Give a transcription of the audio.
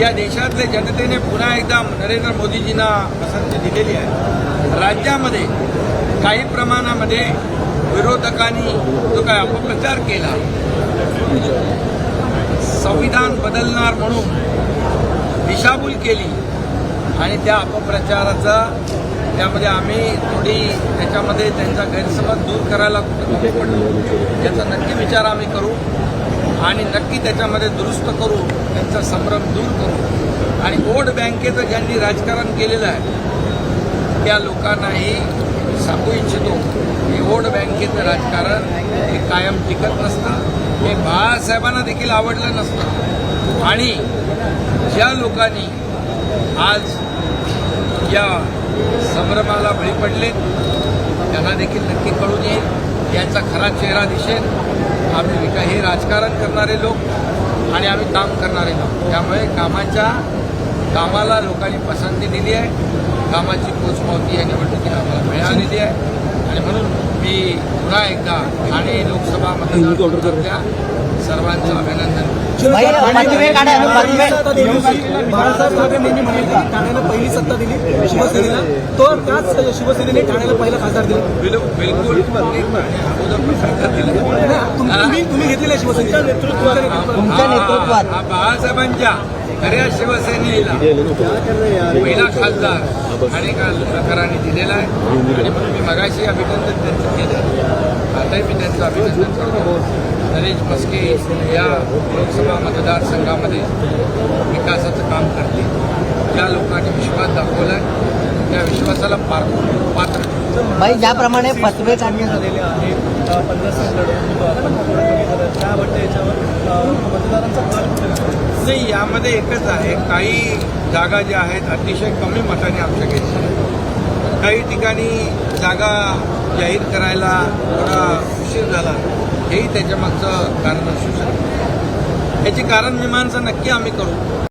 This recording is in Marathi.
या देशातल्या जनतेने पुन्हा एकदा नरेंद्र मोदीजींना पसंती दिलेली आहे. राज्यामध्ये काही प्रमाणामध्ये विरोधकांनी जो काय अपप्रचार केला संविधान बदलणार म्हणून दिशाभूल केली आणि त्या अपप्रचाराचा त्यामध्ये आम्ही थोडी त्याच्यामध्ये त्यांचा गैरसमज दूर करायला कुठे पडलो. याचा नक्की विचार आम्ही करू. आणि नक्की त्याच्यामध्ये दुरुस्त करू त्यांचा संभ्रम दूर करू आणि वोट बँकेचं ज्यांनी राजकारण केलेलं आहे त्या लोकांनाही सांगू इच्छितो की वोट बँकेचं राजकारण हे कायम टिकत नसतं. हे बाळासाहेबांना देखील आवडलं नसतं. आणि ज्या लोकांनी आज या संभ्रमाला बळी पडले त्यांना देखील नक्की कळून येईल. याचा खरा चेहरा दिसेल. आम्ही विका हे राजकारण करणारे लोक आणि आम्ही काम करणारे लोक. त्यामुळे कामाच्या कामाला लोकांनी पसंती दिली आहे. कामाची पोचपावती या निवडणुकीत आम्हाला मिळालेली आहे. आणि म्हणून मी पुन्हा एकदा ठाणे लोकसभा मतदारसंघातल्या सर्वांचं अभिनंदन काढा. बाळासाहेब म्हटलं ठाण्याला पहिली सत्ता दिली शिवसेनेला. तो त्याच शिवसेनेने ठाण्याला पहिला खासदार दिला. बिल- बिलकुल तुम्ही तुम्ही घेतलेल्या शिवसेनेच्या नेतृत्वात. तुमच्या नेतृत्वात. हा बाळासाहेबांच्या खऱ्या शिवसेनेला पहिला खासदार अनेक प्रकारांनी दिलेला आहे. आणि म्हणून मी मगाशी अभिनंदन त्यांचं केलं. आताही मी त्यांचं अभिनंदन करतो. नरेश मस्के या लोकसभा मतदारसंघामध्ये विकासाचं काम करतील. ज्या लोकांनी विश्वास दाखवला त्या विश्वासाला पार पात्र भाई ज्याप्रमाणे काढण्यात आले झालेले आहे? नाही यामध्ये एकच आहे काही जागा ज्या आहेत अतिशय कमी मताने आमच्या घेतल्या काही ठिकाणी जागा जाहीर करायला थोडा उशीर झाला. हेही त्याच्यामागचं कारण असू शकतं. याची कारण मीमांसा नक्की आम्ही करू.